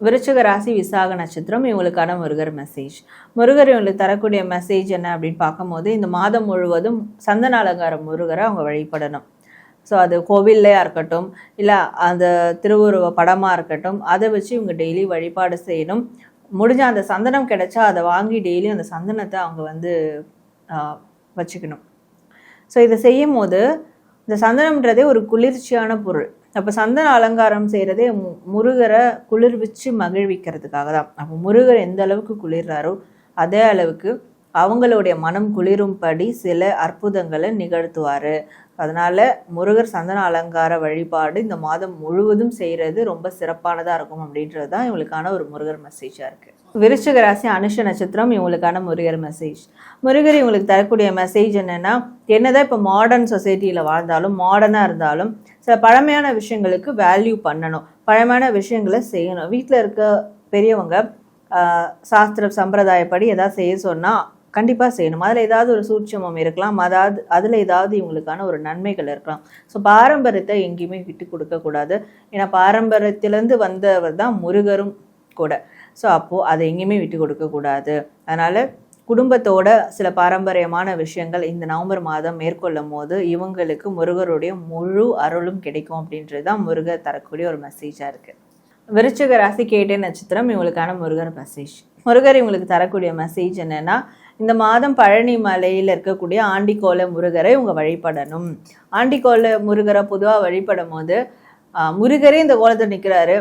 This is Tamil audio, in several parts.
விருச்சிக ராசி விசாக நட்சத்திரம் இவங்களுக்கான முருகர் மெசேஜ் முருகர் இவங்களுக்கு தரக்கூடிய மெசேஜ் என்ன அப்படின்னு பார்க்கும்போது இந்த மாதம் முழுவதும் சந்தன அலங்கார முருகரை அவங்க வழிபடணும். ஸோ அது கோவில்லையாக இருக்கட்டும் இல்லை அந்த திருவுருவ படமாக இருக்கட்டும் அதை வச்சு இவங்க டெய்லி வழிபாடு செய்யணும். முடிஞ்ச அந்த சந்தனம் கிடைச்சா அதை வாங்கி டெய்லி அந்த சந்தனத்தை அவங்க வந்து வச்சுக்கணும். ஸோ இதை செய்யும் போது இந்த சந்தனம்ன்றதே ஒரு குளிர்ச்சியான பொருள். அப்போ சந்தன அலங்காரம் செய்கிறதே மு முருகரை குளிர்விச்சு மகிழ்விக்கிறதுக்காக தான். அப்போ முருகர் எந்த அளவுக்கு குளிர்றாரோ அதே அளவுக்கு அவங்களுடைய மனம் குளிரும்படி சில அற்புதங்களை நிகழ்த்துவார். அதனால் முருகர் சந்தன அலங்கார வழிபாடு இந்த மாதம் முழுவதும் செய்கிறது ரொம்ப சிறப்பானதாக இருக்கும் அப்படின்றது தான் இவங்களுக்கான ஒரு முருகர் மெசேஜாக இருக்குது விருச்சிக ராசி அனுஷ நட்சத்திரம் இவங்களுக்கான முருகர் மெசேஜ் முருகர் இவங்களுக்கு தரக்கூடிய மெசேஜ் என்னென்னா என்னதான் இப்போ மாடர்ன் சொசைட்டியில் வாழ்ந்தாலும் மாடர்னாக இருந்தாலும் சில பழமையான விஷயங்களுக்கு வேல்யூ பண்ணணும். பழமையான விஷயங்களை செய்யணும். வீட்டில் இருக்க பெரியவங்க சாஸ்திர சம்பிரதாயப்படி எதாவது செய்ய சொன்னால் கண்டிப்பாக செய்யணும். அதில் ஏதாவது ஒரு சூட்சமம் இருக்கலாம். அதாவது அதில் ஏதாவது இவங்களுக்கான ஒரு நன்மைகள் இருக்கலாம். ஸோ பாரம்பரியத்தை எங்கேயுமே விட்டு கொடுக்கக்கூடாது ஏன்னா பாரம்பரியத்திலேருந்து வந்தவர் தான் முருகரும் கூட. ஸோ அப்போது அதை எங்கேயுமே விட்டு கொடுக்கக்கூடாது அதனால் குடும்பத்தோட சில பாரம்பரியமான விஷயங்கள் இந்த நவம்பர் மாதம் மேற்கொள்ளும் போது இவங்களுக்கு முருகருடைய முழு அருளும் கிடைக்கும் அப்படின்றது தான் முருகர் தரக்கூடிய ஒரு மெசேஜாக இருக்குது விருச்சிக ராசி கேட்டே நட்சத்திரம் இவங்களுக்கான முருகர் மெசேஜ் முருகர் இவங்களுக்கு தரக்கூடிய மெசேஜ் என்னன்னா இந்த மாதம் பழனி மலையில் இருக்கக்கூடிய ஆண்டிக்கோல முருகரை இவங்க வழிபடணும். ஆண்டிக்கோல முருகரை பொதுவாக வழிபடும் போது முருகரே இந்த கோலத்தில் நிற்கிறாரு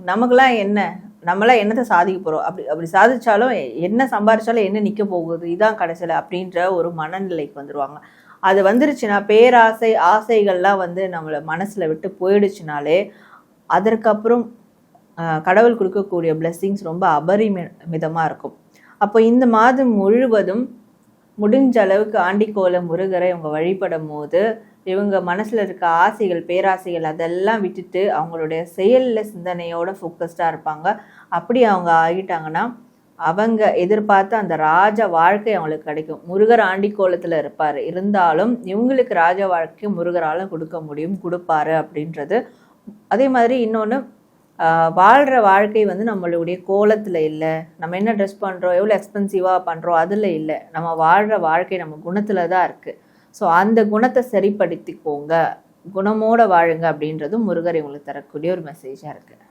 நமக்கெல்லாம் என்ன? நம்மளாம் என்னத்தை சாதிக்க போகிறோம் அப்படி அப்படி சாதிச்சாலும் என்ன சம்பாரிச்சாலும் என்ன நிற்க போகுது? இதுதான் கடைசியில் அப்படின்ற ஒரு மனநிலைக்கு வந்துடுவாங்க அது வந்துருச்சுன்னா பேராசை ஆசைகள்லாம் வந்து நம்மளை மனசில் விட்டு போயிடுச்சுனாலே அதற்கப்புறம் கடவுள் கொடுக்கக்கூடிய பிளெஸ்ஸிங்ஸ் ரொம்ப அபரிமிதமாக இருக்கும். அப்போ இந்த மாதம் முழுவதும் முடிஞ்ச அளவுக்கு ஆண்டிக்கோல முருகரை இவங்க வழிபடும் போது இவங்க மனசில் இருக்க ஆசைகள் பேராசைகள் அதெல்லாம் விட்டுட்டு அவங்களுடைய செயலில் சிந்தனையோட ஃபோக்கஸ்டாக இருப்பாங்க. அப்படி அவங்க ஆகிட்டாங்கன்னா அவங்க எதிர்பார்த்த அந்த ராஜ வாழ்க்கை அவங்களுக்கு கிடைக்கும். முருகர் ஆண்டிக்கோலத்தில் இருப்பார். இருந்தாலும் இவங்களுக்கு ராஜ வாழ்க்கை முருகரால் கொடுக்க முடியும் கொடுப்பாரு அப்படின்றது. அதே மாதிரி இன்னொன்று வாழ்கிற வாழ்க்கை வந்து நம்மளுடைய கோலத்தில் இல்லை. நம்ம என்ன ட்ரெஸ் பண்ணுறோம் எவ்வளோ எக்ஸ்பென்சிவாக பண்ணுறோம் அதில் இல்லை. நம்ம வாழ்கிற வாழ்க்கை நம்ம குணத்தில் தான் இருக்குது ஸோ அந்த குணத்தை சரிப்படுத்திக்கோங்க. குணமோட வாழுங்க அப்படின்றதும் முருகர் இவங்களுக்கு தரக்கூடிய ஒரு மெசேஜாக இருக்குது